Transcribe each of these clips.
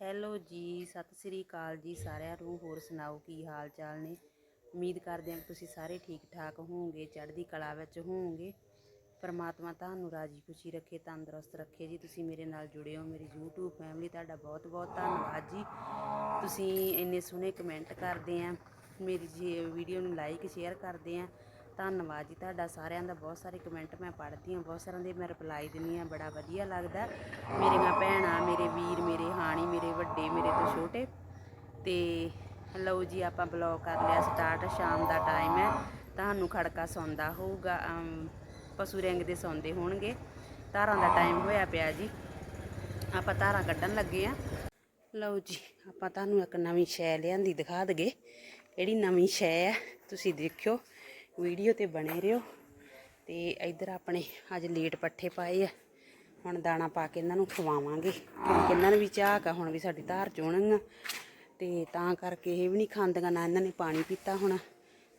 Hello ਜੀ, ਸਤਿ ਸ੍ਰੀ ਅਕਾਲ ਜੀ ਸਾਰਿਆਂ ਨੂੰ, ਹੋਰ ਸੁਣਾਓ ਕੀ ਹਾਲ ਚਾਲ ਨੇ? ਉਮੀਦ ਕਰਦੇ ਹਾਂ ਕਿ ਤੁਸੀਂ ਸਾਰੇ ਠੀਕ ਠਾਕ ਹੋਵੋਗੇ, ਚੜ੍ਹਦੀ ਕਲਾ ਵਿੱਚ ਹੋਵੋਗੇ। ਪਰਮਾਤਮਾ ਤੁਹਾਨੂੰ ਰਾਜੀ ਖੁਸ਼ੀ ਰੱਖੇ, ਤੰਦਰੁਸਤ ਰੱਖੇ ਜੀ। ਤੁਸੀਂ ਮੇਰੇ ਨਾਲ ਜੁੜੇ ਹੋ, ਮੇਰੀ YouTube ਫੈਮਿਲੀ ਤੁਹਾਡਾ ਬਹੁਤ ਬਹੁਤ ਧੰਨਵਾਦ ਜੀ। ਤੁਸੀਂ ਇੰਨੇ ਸੋਹਣੇ ਕਮੈਂਟ ਕਰਦੇ ਆ, ਮੇਰੀ ਜੀ ਵੀਡੀਓ ਨੂੰ ਲਾਈਕ ਸ਼ੇਅਰ ਕਰਦੇ ਆ ਧੰਨਵਾਦ ਜੀ ਤੁਹਾਡਾ ਸਾਰਿਆਂ ਦਾ। ਬਹੁਤ ਸਾਰੇ ਕਮੈਂਟ ਮੈਂ ਪੜ੍ਹਦੀ ਹਾਂ, ਬਹੁਤ ਸਾਰਿਆਂ ਦੇ ਮੈਂ ਰਿਪਲਾਈ ਦਿੰਦੀ ਹਾਂ, ਬੜਾ ਵਧੀਆ ਲੱਗਦਾ। ਮੇਰੀਆਂ ਭੈਣਾਂ ਮੇਰੇ ਵੀਰ, ਮੇਰੇ ਹਾਣੀ, ਮੇਰੇ ਵੱਡੇ, ਮੇਰੇ ਤੋਂ ਛੋਟੇ। ਤੇ ਲਓ ਜੀ, ਆਪਾਂ ਬਲੌਗ ਕਰ ਲਿਆ ਸਟਾਰਟ ਸ਼ਾਮ ਦਾ ਟਾਈਮ ਹੈ। ਤੁਹਾਨੂੰ ਖੜਕਾ ਸੌਂਦਾ ਹੋਊਗਾ ਪਸ਼ੂ ਰਿੰਗ ਦੇ ਸੌਂਦੇ ਹੋਣਗੇ। ਧਾਰਾਂ ਦਾ ਟਾਈਮ ਹੋਇਆ ਪਿਆ ਜੀ। ਆਪਾਂ ਧਾਰਾਂ ਕੱਢਣ ਲੱਗੇ ਆ ਲਓ ਜੀ, ਆਪਾਂ ਤੁਹਾਨੂੰ ਇੱਕ ਨਵੀਂ ਸ਼ੈ ਲਿਆਂਦੀ ਦਿਖਾ ਦਗੇ ਜਿਹੜੀ ਨਵੀਂ ਸ਼ੈ ਹੈ? ਤੁਸੀਂ ਦੇਖਿਓ। ਵੀਡੀਓ ਤੇ ਬਣੇ ਰਹੋ ਤੇ ਇੱਧਰ ਆਪਣੇ ਅੱਜ ਲੇਟ ਪੱਠੇ ਪਾਏ ਆ। ਹੁਣ ਦਾਣਾ ਪਾ ਕੇ ਇਹਨਾਂ ਨੂੰ ਖਵਾਵਾਂਗੇ। ਕਿਉਂਕਿ ਇਹਨਾਂ ਨੂੰ ਵੀ ਝਾਕ ਆ, ਹੁਣ ਵੀ ਸਾਡੀ ਧਾਰ ਚੋਣਗੀਆਂ ਤੇ ਤਾਂ ਕਰਕੇ ਇਹ ਵੀ ਨਹੀਂ ਖਾਂਦੀਆਂ ਨਾ ਇਹਨਾਂ ਨੇ ਪਾਣੀ ਪੀਤਾ ਹੁਣ।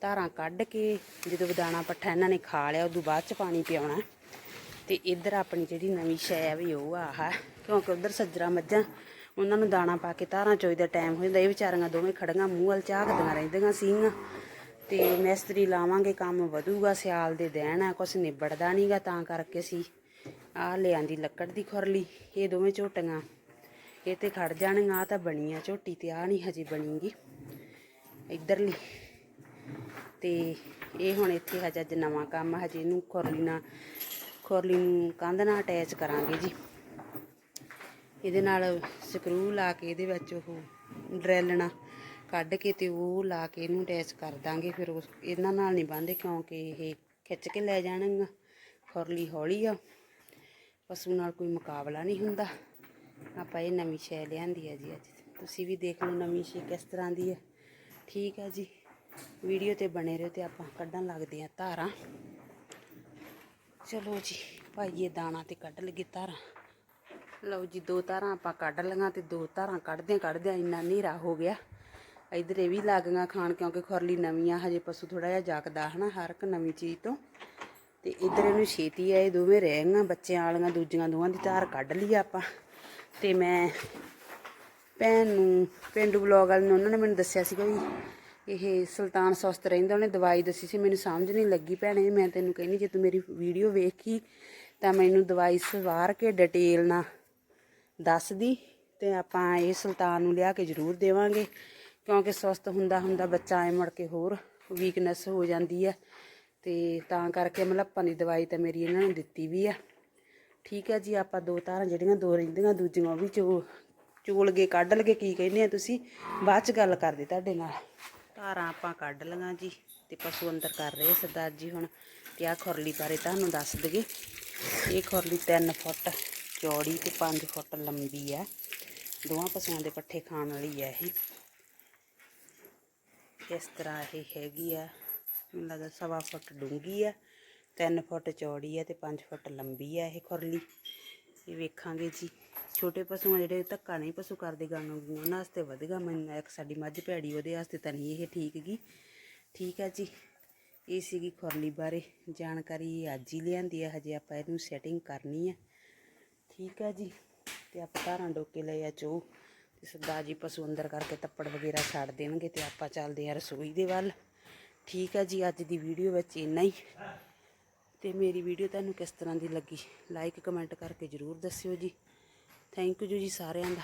ਧਾਰਾਂ ਕੱਢ ਕੇ ਜਦੋਂ ਦਾਣਾ ਪੱਠਾ ਇਹਨਾਂ ਨੇ ਖਾ ਲਿਆ, ਉਦੋਂ ਬਾਅਦ ਚ ਪਾਣੀ ਪਿਆਉਣਾ। ਤੇ ਇੱਧਰ ਆਪਣੀ ਜਿਹੜੀ ਨਵੀਂ ਸ਼ੈ ਆ ਵੀ ਉਹ ਆਹ। ਕਿਉਂਕਿ ਉਧਰ ਸੱਜਰਾ ਮੱਝਾਂ, ਉਹਨਾਂ ਨੂੰ ਦਾਣਾ ਪਾ ਕੇ ਧਾਰਾਂ ਚੋਈ ਦਾ ਟਾਈਮ ਹੋ ਜਾਂਦਾ। ਇਹ ਵਿਚਾਰੀਆਂ ਦੋਵੇਂ ਖੜੀਆਂ ਮੂੰਹ ਵੱਲ ਝਾਕਦੀਆਂ ਰਹਿੰਦੀਆਂ ਸੀਗੀਆਂ। ਤੇ ਮਿਸਤਰੀ ਲਾਵਾਂਗੇ, ਕੰਮ ਵਧੂਗਾ, ਸਿਆਲ ਦੇ ਦਿਨ ਆ, ਕੁਛ ਨਿਬੜਦਾ ਨਹੀਂਗਾ ਤਾਂ ਕਰਕੇ ਸੀ ਆਹ ਲਿਆਂਦੀ ਲੱਕੜ ਦੀ ਖੁਰਲੀ, ਇਹ ਦੋਵੇਂ ਝੋਟੀਆਂ। ਇਹ ਤੇ ਖੜ ਜਾਣਗੀਆਂ ਆਹ ਤਾਂ ਬਣੀ ਆ ਝੋਟੀ ਤੇ ਆ ਨਹੀਂ ਹਜੇ ਬਣੀਗੀ, ਇੱਧਰਲੀ। ਤੇ ਇਹ ਹੁਣ ਇੱਥੇ ਹਜੇ ਅੱਜ ਨਵਾਂ ਕੰਮ ਹਜੇ ਇਹਨੂੰ ਖੁਰਲੀ ਨਾਲ, ਖੁਰਲੀ ਨੂੰ ਕੰਧ ਨਾਲ ਅਟੈਚ ਕਰਾਂਗੇ ਜੀ। ਇਹਦੇ ਨਾਲ ਸਕਰੂ ਲਾ ਕੇ ਇਹਦੇ ਵਿੱਚ ਉਹ ਡਰੈਲ ਨਾਲ ਕੱਢ ਕੇ ਤੇ ਉਹ ਲਾ ਕੇ ਇਹਨੂੰ ਅਟੈਚ ਕਰ ਦਾਂਗੇ। ਫਿਰ ਉਸ ਇਹਨਾਂ ਨਾਲ ਨਹੀਂ ਬੰਨਦੇ ਕਿਉਂਕਿ ਇਹ ਖਿੱਚ ਕੇ ਲੈ ਜਾਣਗੀਆਂ ਖੁਰਲੀ ਹੌਲੀ ਆ। ਪਸ਼ੂ ਨਾਲ ਕੋਈ ਮੁਕਾਬਲਾ ਨਹੀਂ ਹੁੰਦਾ। ਆਪਾਂ ਇਹ ਨਵੀਂ ਸ਼ੈ ਲਿਆਂਦੀ ਹੈ ਜੀ ਅੱਜ। ਤੁਸੀਂ ਵੀ ਦੇਖ ਲਓ ਨਵੀਂ ਸ਼ੈ ਕਿਸ ਤਰ੍ਹਾਂ ਦੀ ਹੈ ਠੀਕ ਹੈ ਜੀ। ਵੀਡੀਓ ਤੇ ਬਣੇ ਰਹੋ ਤੇ ਆਪਾਂ ਕੱਢਣ ਲੱਗਦੇ ਆ ਧਾਰਾਂ। ਚਲੋ ਜੀ ਭਾਈਏ ਦਾਣਾ ਤੇ ਕੱਢ ਲਗੇ ਧਾਰਾਂ। ਲਓ ਜੀ, ਦੋ ਧਾਰਾਂ ਆਪਾਂ ਕੱਢ ਲਈਆਂ ਤੇ ਦੋ ਧਾਰਾਂ ਕੱਢਦਿਆਂ ਕੱਢਦਿਆਂ ਇੰਨਾ ਹਨੇਰਾ ਹੋ ਗਿਆ। ਇਧਰ ਇਹ ਵੀ ਲੱਗ ਗਈਆਂ ਖਾਣ, ਕਿਉਂਕਿ ਖੁਰਲੀ ਨਵੀਂ ਆ ਹਜੇ ਪਸ਼ੂ ਥੋੜਾ ਜਿਹਾ ਜਾਗਦਾ, ਹਨਾ, ਹਰ ਇੱਕ ਨਵੀਂ ਚੀਜ਼ ਤੋਂ। ਤੇ ਇਧਰ ਇਹਨੂੰ ਛੇਤੀ ਆ, ਇਹ ਦੋਵੇਂ ਰਹਿ ਗਈਆਂ, ਬੱਚਿਆਂ ਵਾਲੀਆਂ, ਦੂਜੀਆਂ ਦੋਵਾਂ ਦੀ ਧਾਰ ਕੱਢ ਲਈ ਆਪਾਂ। ਤੇ ਮੈਂ ਭੈਣ ਨੂੰ, ਪਿੰਡੂ ਬਲੌਗ ਵਾਲੇ ਨੇ, ਉਹਨਾਂ ਨੇ ਮੈਨੂੰ ਦੱਸਿਆ ਸੀਗਾ ਵੀ ਇਹ ਸੁਲਤਾਨ ਸੁਸਤ ਰਹਿੰਦਾ, ਉਹਨੇ ਦਵਾਈ ਦੱਸੀ ਸੀ, ਮੈਨੂੰ ਸਮਝ ਨਹੀਂ ਲੱਗੀ ਭੈਣੇ, ਮੈਂ ਤੈਨੂੰ ਕਹਿੰਦੀ, ਜੇ ਤੂੰ ਮੇਰੀ ਵੀਡੀਓ ਵੇਖੀ, ਤਾਂ ਮੈਨੂੰ ਦਵਾਈ ਸਵਾਰ ਕੇ ਡਿਟੇਲ ਨਾਲ ਦੱਸਦੀ ਤੇ ਆਪਾਂ ਇਹ ਸੁਲਤਾਨ ਨੂੰ ਲਿਆ ਕੇ ਜ਼ਰੂਰ ਦੇਵਾਂਗੇ। ਕਿਉਂਕਿ ਸਵਸਥ ਹੁੰਦਾ ਹੁੰਦਾ ਬੱਚਾ ਐ ਮੁੜ ਕੇ ਹੋਰ ਵੀਕਨੈਸ ਹੋ ਜਾਂਦੀ ਹੈ ਤੇ ਤਾਂ ਕਰਕੇ ਮਲੱਪਾਂ ਦੀ ਦਵਾਈ ਤਾਂ ਮੇਰੀ ਇਹਨਾਂ ਨੂੰ ਦਿੱਤੀ ਵੀ ਆ। ਠੀਕ ਹੈ ਜੀ, ਆਪਾਂ ਦੋ ਤਾਰਾਂ ਜਿਹੜੀਆਂ ਦੋ ਰਹਿੰਦੀਆਂ, ਦੂਜੀਆਂ ਉਹ ਵੀ ਚੋ, ਚੋਲ ਗਏ, ਕੱਢ ਲਗੇ, ਕੀ ਕਹਿੰਦੇ ਆ ਤੁਸੀਂ? ਬਾਅਦ ਚ ਗੱਲ ਕਰਦੇ ਤੁਹਾਡੇ ਨਾਲ। ਧਾਰਾਂ ਆਪਾਂ ਕੱਢ ਲਈਆਂ ਜੀ, ਤੇ ਪਸ਼ੂ ਅੰਦਰ ਕਰ ਰਹੇ ਸਰਦਾਰ ਜੀ ਹੁਣ। ਤੇ ਆ ਖੁਰਲੀ ਬਾਰੇ ਤੁਹਾਨੂੰ ਦੱਸ ਦਗੇ ਇਹ ਖੁਰਲੀ 3 ਫੁੱਟ, ਚੌੜੀ ਤੇ 5 ਫੁੱਟ ਲੰਬੀ ਆ। ਦੋਵਾਂ ਪਸ਼ੂਆਂ ਦੇ ਪੱਠੇ ਖਾਣ ਵਾਲੀ ਆ ਇਹ। ਇਸ ਤਰ੍ਹਾਂ ਇਹ ਹੈਗੀ ਆ ਮੈਨੂੰ ਲੱਗਦਾ ਸਵਾ ਫੁੱਟ ਡੂੰਘੀ ਆ 3 ਫੁੱਟ ਚੌੜੀ ਆ ਤੇ 5 ਫੁੱਟ ਲੰਬੀ ਆ ਇਹ ਖੁਰਲੀ। ਇਹ ਵੇਖਾਂਗੇ ਜੀ। ਛੋਟੇ ਪਸ਼ੂ ਆ ਜਿਹੜੇ ਧੱਕਾ ਨਹੀਂ ਪਸ਼ੂ ਕਰਦੇ ਗਾਣੋਂ ਉਹਨਾਂ ਵਾਸਤੇ ਵਧਗਾ ਮੈਨੂੰ ਇੱਕ ਸਾਡੀ ਮੱਝ ਭੈੜੀ, ਉਹਦੇ ਵਾਸਤੇ ਤਾਂ ਨਹੀਂ ਇਹ ਠੀਕ ਗਈ ਠੀਕ ਆ ਜੀ। ਇਹ ਸੀਗੀ ਖੁਰਲੀ ਬਾਰੇ ਜਾਣਕਾਰੀ ਅੱਜ ਹੀ ਲਿਆਂਦੀ ਹੈ ਹਜੇ ਆਪਾਂ ਇਹਨੂੰ ਸੈਟਿੰਗ ਕਰਨੀ ਆ। ਠੀਕ ਆ ਜੀ। ਤੇ ਆਪਾਂ ਧਾਰਾਂ ਡੋਕੇ ਲਏ ਆ ਚੋ ਤੇ ਸਰਦਾਰ ਜੀ ਪਸ਼ੂ ਅੰਦਰ ਕਰਕੇ ਤੱਪੜ ਵਗੈਰਾ ਛੱਡ ਦੇਣਗੇ ਤੇ ਆਪਾਂ ਚੱਲਦੇ ਆ ਰਸੋਈ ਦੇ ਵੱਲ। ਠੀਕ ਹੈ ਜੀ, ਅੱਜ ਦੀ ਵੀਡੀਓ ਵਿੱਚ ਇੰਨਾ ਹੀ। ਤੇ ਮੇਰੀ ਵੀਡੀਓ ਤੁਹਾਨੂੰ ਕਿਸ ਤਰ੍ਹਾਂ ਦੀ ਲੱਗੀ ਲਾਈਕ ਕਮੈਂਟ ਕਰਕੇ ਜਰੂਰ ਦੱਸਿਓ ਜੀ। ਥੈਂਕ ਯੂ ਜੀ ਸਾਰਿਆਂ ਦਾ।